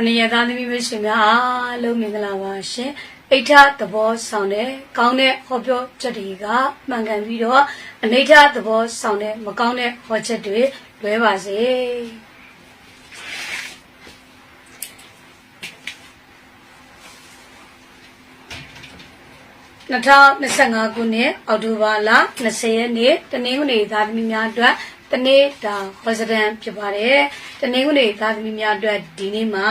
ခொနရသားသမီးမိတ်ဆွေများအားလုံးမင်္ဂလာပါရှင်အိဋ္ဌသဘောဆောင်တဲ့ကောင်းတဲ့ဟောပြောချက်တွေကမှန်ကန်ပြီးတော့အနိဋ္ဌသဘောဆောင်တဲ့မကောင်းတဲ့ဟောချက်တွေလွဲပါစေ2025ခုနှစ်အောက်တိုဘာလ20ရက်နေ့တနင်္ဂနွေသားသမီးများအတွက် တနေ့ဒါဝဇဒံဖြစ်ပါတယ်တနေ့ခုနေသားသမီးများအတွက်ဒီနေ့မှာ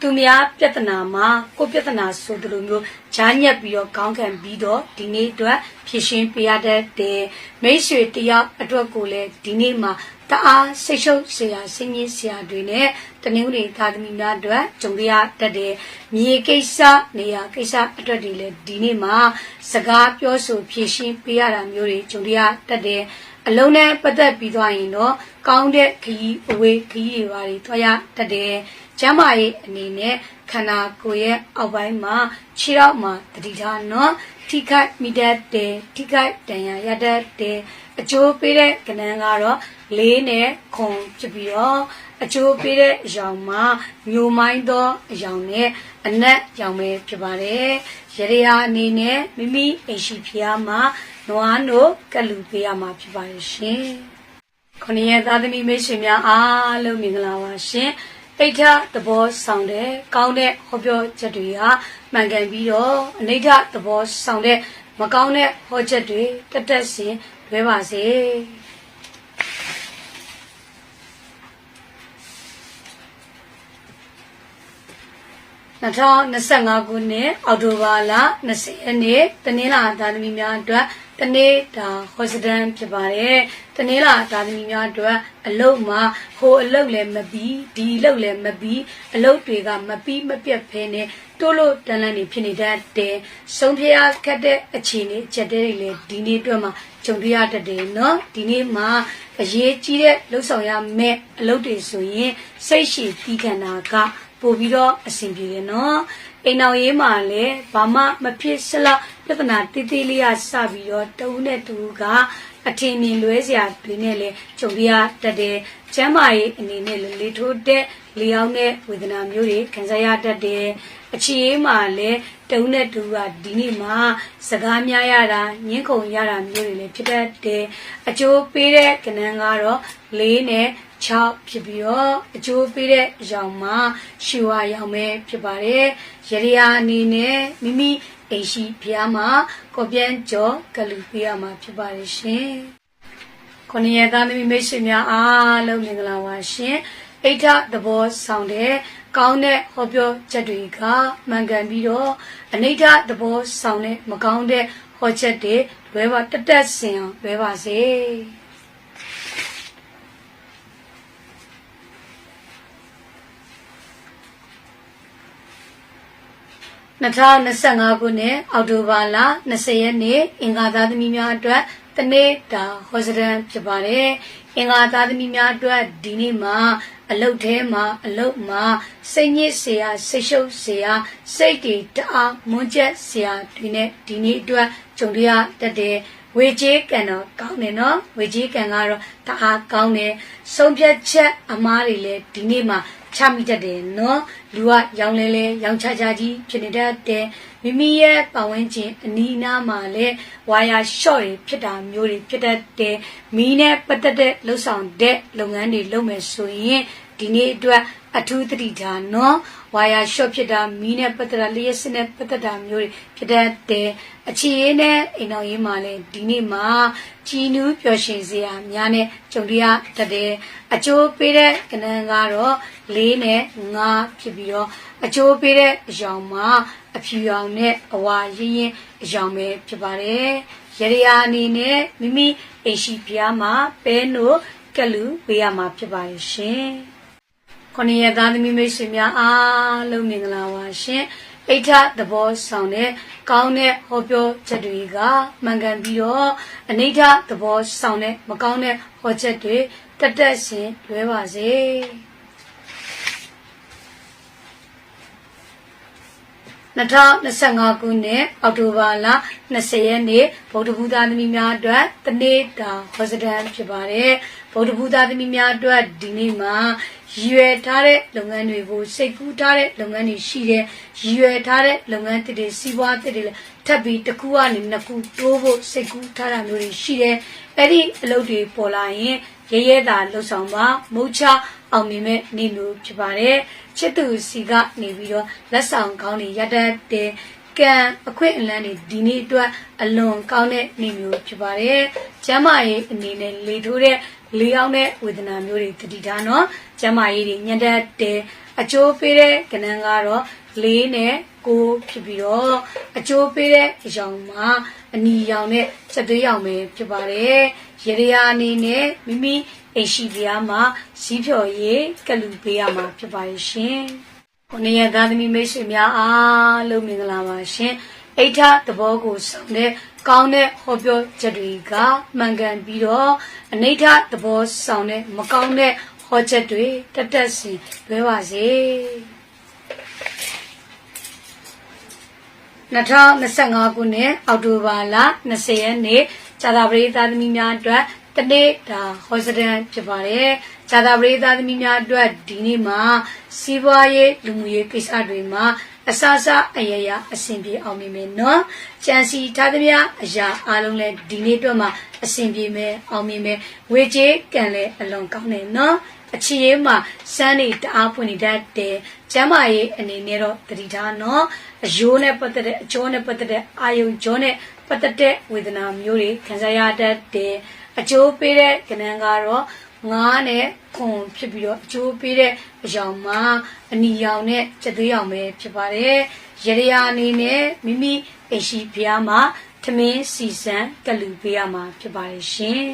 သူများပြဿနာမှာကိုပြဿနာဆိုသလိုမျိုးဂျားညက်ပြီးတော့ခေါင်းခံပြီးတော့ဒီနေ့အတွက်ဖြည့်ရှင်းပေးရတတ်တယ်မိတ်ဆွေတယောက်အတွက်ကိုလည်းဒီနေ့မှာတအားဆိတ်ရှုပ်စရာဆင်းရဲစရာတွေနဲ့တနင်္ဂနွေသာသမီများအတွက်ကြုံရတတ်တယ်။မြေကိစ္စနေရာကိစ္စအတွက်တွေလည်းဒီနေ့မှာစကားပြောဆိုဖြည့်ရှင်းပေးရတာမျိုးတွေကြုံရတတ်တယ်။ အလုံးနဲ့ပတ်သက်ပြီးသွားရင်တော့ကောင်းတဲ့ခရီးအဝေးခရီးတွေပါတွေသွားရတတ်တယ်။ကျမ်းမာရေးအနေနဲ့ခန္ဓာကိုယ်ရဲ့အောက်ပိုင်းမှာခြေထောက်မှာတတိထားနော်ထိခိုက်မိတတ်တယ်ထိခိုက်တန်ရာရတတ်တယ်အကျိုးပေးတဲ့ကဏ္ဍကတော့လေးနဲ့ခွန်ဖြစ်ပြီးတော့အကျိုးပေးတဲ့အယောင်မှာမျိုးမိုင်းသောအယောင်နဲ့အနက်ရောင်ပဲဖြစ်ပါတယ်။ရရယာအနေနဲ့မိမိအိမ်ရှိဖျားမှာ နွားနို့ကလူပေးရမှာဖြစ်ပါတယ်ရှင်။ခொနည်းသားသမီးမိတ်ဆွေများအားလုံးမင်္ဂလာပါရှင်။အိဋ္ဌသဘောဆောင်တဲ့ကောင်းတဲ့ဟောပြောချက်တွေဟာမှန်ကန်ပြီးတော့အနိဋ္ဌသဘောဆောင်တဲ့မကောင်းတဲ့ဟောချက်တွေတက်တက်စင်လွဲပါစေ။2025ခုနှစ်အောက်တိုဘာလ20ရက်နေ့တနင်္လာသားသမီးများအတွက် တနေ့တာဟောစဒန်ဖြစ်ပါတယ်တနင်္လာသားသမီးများအတွက်အလုတ်မှာဟိုအလုတ်လည်းမပြီးဒီအလုတ်လည်းမပြီးအလုတ်တွေကမပြီးမပြတ်ဖဲနဲ့တိုးလို့တန်လန့်နေဖြစ်နေတတ်တယ်ဆုံးဖြတ်ခက်တဲ့အခြေအနေချက်တွေလည်းဒီနေ့အတွက်မှာကြုံတွေ့ရတတ်တယ်နော်ဒီနေ့မှာအရေးကြီးတဲ့လှုပ်ဆောင်ရမယ့်အလုပ်တွေဆိုရင်စိတ်ရှိတီးခန္ဓာကပို့ပြီးတော့အဆင်ပြေတယ်နော်အိမ်တော်ရေးမှာလည်းဘာမှမဖြစ်စလောက် ပြဿနာတိတိလေးရစပြီးတော့တဦးနဲ့တူကအထင်မြင်လွဲစရာတွေနဲ့လည်းကြုံရတတ်တယ်ကျမ်းမာရေးအနေနဲ့လည်းလေထိုးတဲ့လေအောင်တဲ့ဝေဒနာမျိုးတွေခံစားရတတ်တယ်အခြေအေးမှာလည်းတဦးနဲ့တူကဒီနေ့မှာစကားများရတာညှင်းခုန်ရတာမျိုးတွေလည်းဖြစ်တတ်တယ်အကျိုးပေးတဲ့ကဏ္ဍကတော့လေးနဲ့6ဖြစ်ပြီးတော့အကျိုးပေးတဲ့အရောင်မှာရှူဝါရောင်ပဲဖြစ်ပါတယ်ရရယာအနေနဲ့မိမိ အိမ်ရှိဖျားမှာကော်ပြန်ကြောကလူပေးရမှာဖြစ်ပါတယ်ရှင်ခொနည်းရသားသမီးမိတ်ဆွေများအားလုံးမင်္ဂလာပါရှင်အိဋ္ဌသဘောဆောင်တဲ့ကောင်းတဲ့ဟောပြောချက်တွေကမှန်ကန်ပြီးတော့အနိဋ္ဌသဘောဆောင်တဲ့မကောင်းတဲ့ဟောချက်တွေလွဲပါတက်တက်စင်အောင်လွဲပါစေ 2025ခုနှစ်အောက်တိုဘာလ20ရက်နေ့အင်္ဂါသားသမီးများအတွက်တနေ့တာဟောစရန်ဖြစ်ပါတယ်။အင်္ဂါသားသမီးများအတွက်ဒီနေ့မှာအလုတ်ထဲမှာအလုတ်မှာစိတ်ညစ်စရာစိတ်ရှုပ်စရာစိတ်တည်တအားမွန်းကျက်စရာတွေနဲ့ဒီနေ့အတွက်ကြုံရတတ်တဲ့ဝေကြီးကံတော့ကောင်းတယ်နော်ဝေကြီးကံကတော့တအားကောင်းတယ်ဆုံးဖြတ်ချက်အမားတွေလည်းဒီနေ့မှာ ချမိတတ်တယ်နော်လူကရောင်လဲလဲရောင်ချချကြီးဖြစ်နေတတ်တယ်မိမိရဲ့ပတ်ဝန်းကျင်အနီးအနားမှာလည်းဝါယာရှော့တွေဖြစ်တာမျိုးတွေဖြစ်တတ်တယ်မီးနဲ့ပတ်သက်တဲ့လှုပ်ဆောင်တဲ့လုပ်ငန်းတွေလုပ်မယ်ဆိုရင်ဒီနေ့အတွက်အထူးသတိထားနော် ဝါယာရှော့ဖြစ်တာမီးနဲ့ပတ်သက်တာလျှက်စစ်နဲ့ပတ်သက်တာမျိုးတွေဖြစ်တတ်တယ်အခြေရင်းနဲ့အိမ်တော်ရေးမှာလည်းဒီနေ့မှာကြီးနူးပျော်ရွှင်စရာများနဲ့ကြုံရတတ်တယ်အကျိုးပေးတဲ့ကဏ္ဍကတော့လေးနဲ့ငါးဖြစ်ပြီးတော့အကျိုးပေးတဲ့အယောင်မှာအဖြူရောင်နဲ့အဝါရင်းရင်အယောင်ပဲဖြစ်ပါတယ်ရရယာအနေနဲ့မိမိအိမ်ရှိဖျားမှာပဲနို့ကလူဝေးရမှာဖြစ်ပါတယ်ရှင် ခொနည်းသားသမီးမိတ်ဆွေများအားလုံးမင်္ဂလာပါရှင်အိဋ္ဌသဘောဆောင်တဲ့ကောင်းတဲ့ဟောပြောချက်တွေကမှန်ကန်ပြီးတော့အနိဋ္ဌသဘောဆောင်တဲ့မကောင်းတဲ့ဟောချက်တွေတက်တက်ရှင်လွဲပါစေ 2025ခုနှစ်အောက်တိုဘာလ20ရက်နေ့ဗုဒ္ဓဘုရားသမီးများအတွက်တနေ့တာဟောစတန်ဖြစ်ပါတယ်ဗုဒ္ဓဘုရားသမီးများအတွက်ဒီနေ့မှာရည်ရွယ်ထားတဲ့လုပ်ငန်းတွေကိုစိတ်ကူးထားတဲ့လုပ်ငန်းတွေရှိတယ်ရည်ရွယ်ထားတဲ့လုပ်ငန်းတစ်တွေစီးပွားတစ်တွေလည်းထပ်ပြီးတစ်ခုကနေနှစ်ခုတိုးဖို့စိတ်ကူးထားတာမျိုးတွေရှိတယ်အဲ့ဒီအလုပ်တွေပေါ်လာရင် ရဲရဲတာလှုပ်ဆောင်ပါမုတ်ချအောင်မြင်မဲ့နေလို့ဖြစ်ပါတယ်ချစ်သူစီကနေပြီးတော့လက်ဆောင်ကောင်းတွေရတတ်တဲ့ကံအခွင့်အလန်းတွေဒီနေ့အတွက်အလွန်ကောင်းတဲ့နေမျိုးဖြစ်ပါတယ်ကျမ်းမာရေးအနေနဲ့လေထိုးတဲ့လေအောင်တဲ့ဝေဒနာမျိုးတွေတတိထားနော်ကျမ်းမာရေးတွေညံ့တတ်တဲ့အကျိုးပေးတဲ့ကဏ္ဍကတော့လေးနဲ့ကိုဖြစ်ပြီးတော့အကျိုးပေးတဲ့အရောင်မှာ အနီရောင်နဲ့စက်သွေးရောင်ပဲဖြစ်ပါတယ်ရေရရာအနေနဲ့မိမိအိမ်ရှိပြားမှာစီးဖြော်ရေးကလူပေးရမှာဖြစ်ပါရဲ့ရှင်။ခုနေ့ရသားသမီးမိတ်ဆွေများအားလုံးမင်္ဂလာပါရှင်။အိဋ္ဌသဘောကိုဆောင်တဲ့ကောင်းတဲ့ဟောပြောချက်တွေကမှန်ကန်ပြီးတော့အနိဋ္ဌသဘောဆောင်တဲ့မကောင်းတဲ့ဟောချက်တွေတက်တက်စီလွဲပါစေ 2025ခုနှစ်အောက်တိုဘာလ20ရက်နေ့ဇာတာပရိသတ်သမီးများအတွက်တနေ့ဒါဟောစတန်ဖြစ်ပါတယ်ဇာတာပရိသတ်သမီးများအတွက်ဒီနေ့မှာစီးပွားရေးလူမှုရေးကိစ္စတွေမှာအစအစအယယအဆင်ပြေအောင်မြင်မယ်နော်ကြံစီထားသမျှအရာအလုံးလဲဒီနေ့အတွက်မှာအဆင်ပြေမယ်အောင်မြင်မယ်ဝေကျေးကံလဲအလွန်ကောင်းတယ်နော် အချီရေးမှာစမ်းနေတအားဖွင့်နေတတ်တယ်ကျမ်းမာရေးအနေနဲ့တော့တတိထားနော်အယိုးနဲ့ပတ်သက်တဲ့အကျိုးနဲ့ပတ်သက်တဲ့အာယုံကြောနဲ့ပတ်သက်တဲ့ဝေဒနာမျိုးတွေခံစားရတတ်တယ်အကျိုးပေးတဲ့ကဏ္ဍကတော့ငားနဲ့ခွန်ဖြစ်ပြီးတော့အကျိုးပေးတဲ့အယောင်မှာအနီရောင်နဲ့စက်သွေးရောင်ပဲဖြစ်ပါတယ်ရရရာအနေနဲ့မိမိအိရှိဖျားမှာသမင်းစီစံကလူပေးရမှာဖြစ်ပါတယ်ရှင်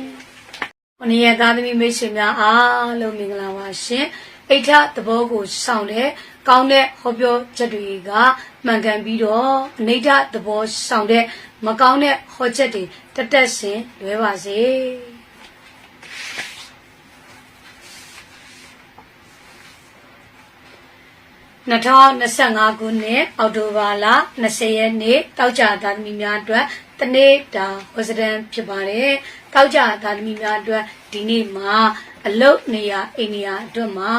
ခொနည်းရသားသမီးမိတ်ဆွေများအားလုံးမင်္ဂလာပါရှင်အိဋ္ဌသဘောကိုစောင့်တဲ့ကောင်းတဲ့ဟောပြောချက်တွေကမှန်ကန်ပြီးတော့အနိဋ္ဌသဘောစောင့်တဲ့မကောင်းတဲ့ဟောချက်တွေတက်တက်ဆင်လွဲပါစေ2025ခုနှစ်အောက်တိုဘာလ20ရက်နေ့တောက်ကြသားသမီးများအတွက် တနေ့တာဝဇဒန်ဖြစ်ပါတယ်။တောက်ကြသားသမီးများအတွက်ဒီနေ့မှာအလုတ်နေရအိန္ဒိယအတွက်မှာ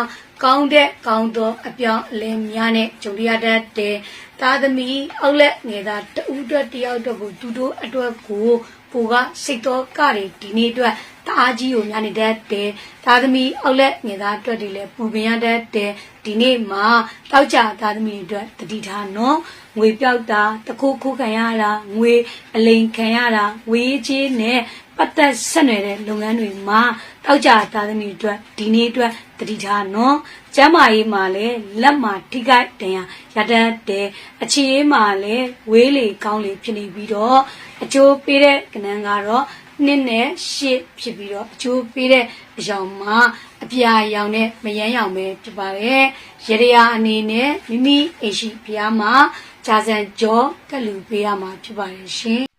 ကောင်းတဲ့ကောင်းသောအပြောင်းအလဲများနဲ့ကြုံရတတ်တဲ့သားသမီးအောက်လက်ငယ်သားတဦးအတွက်တယောက်အတွက်ကိုသူတို့အတွက်ကို ကိုကစိတ်တော်ကတွေဒီနေ့အတွက်တအားကြီးကိုများနေတတ်တယ်သားသမီးအောက်လက်ငယ်သားအတွက်တွေလည်းပူပင်ရတတ်တယ်ဒီနေ့မှာတောက်ကြသားသမီးတွေအတွက်တတိထားနော်ငွေပြောက်တာတခုခုခံရတာငွေအလိန်ခံရတာဝေးကြီးနဲ့ ပတ်သက်ဆက်နွယ်တဲ့လုပ်ငန်းတွေမှာတောက်ကြသားသမီးအတွက်ဒီနေ့အတွက်တတိထားနော်ကျမ်းမာရေးမှာလည်းလက်မှာထိခိုက်တင်ရရတတ်တယ်အခြေရေးမှာလည်းဝေးလေကောင်းလေဖြစ်နေပြီးတော့အကျိုးပေးတဲ့ကဏ္ဍကတော့နှစ်နဲ့ရှစ်ဖြစ်ပြီးတော့အကျိုးပေးတဲ့အရောင်မှာအပြာရောင်နဲ့မယမ်းရောင်ပဲဖြစ်ပါတယ်ရရရာအနေနဲ့မိမိအိရှိဖျားမှာဂျာဇန်ကြောကလူပေးရမှာဖြစ်ပါတယ်ရှင်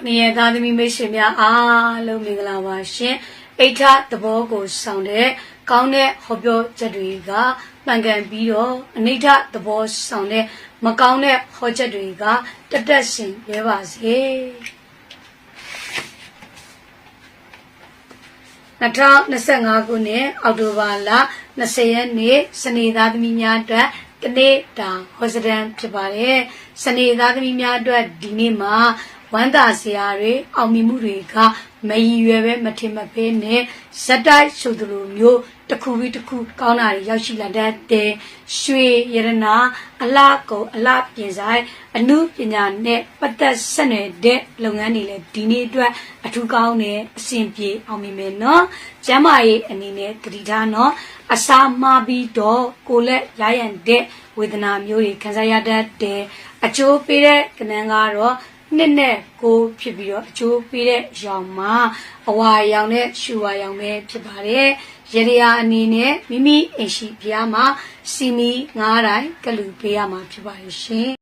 ခொနည်းသားသမီးမိတ်ဆွေများအားလုံးမင်္ဂလာပါရှင်အိဋ္ဌသဘောကိုဆောင်တဲ့ကောင်းတဲ့ဟောပြောချက်တွေကမှန်ကန်ပြီးတော့အနိဋ္ဌသဘောဆောင်တဲ့မကောင်းတဲ့ဟောချက်တွေကတက်တက်ရှင်ရဲပါစေ2025ခုနှစ်အောက်တိုဘာလ20ရက်နေ့စနေသားသမီးများအတွက်တနေ့တာဟောစဒန်ဖြစ်ပါတယ်စနေသားသမီးများအတွက်ဒီနေ့မှာ ဝမ်းသာစရာတွေအောင်မြင်မှုတွေကမရည်ရွယ်ပဲမထင်မသေးနဲ့ဇက်တိုက်ဆိုသလိုမျိုးတစ်ခုပြီးတစ်ခုကောင်းတာတွေရောက်ရှိလာတတ်တဲ့ရွှေရတနာအလားကုန်အလားပြင်ဆိုင်အမှုပညာနဲ့ပတ်သက်ဆက်နွယ်တဲ့လုပ်ငန်းတွေလည်းဒီနေ့အတွက်အထူးကောင်းတဲ့အဆင်ပြေအောင်မြင်မယ်နော်ကျမ်းမာရေးအနေနဲ့တတိထားနော်အစာမှားပြီးတော့ကိုလက်ရရန်တဲ့ဝေဒနာမျိုးတွေခံစားရတတ်တဲ့အကျိုးပေးတဲ့ကဏ္ဍကတော့ နှစ်နဲ့ကိုဖြစ်ပြီးတော့အကျိုးပေးတဲ့ရောင်မှာအဝါရောင်နဲ့ရှူဝါရောင်ပဲဖြစ်ပါတယ်ရရရာအနေနဲ့မိမိအိမ်ရှိဖျားမှာစီမီငားတိုင်းကလူပေးရမှာဖြစ်ပါရဲ့ရှင်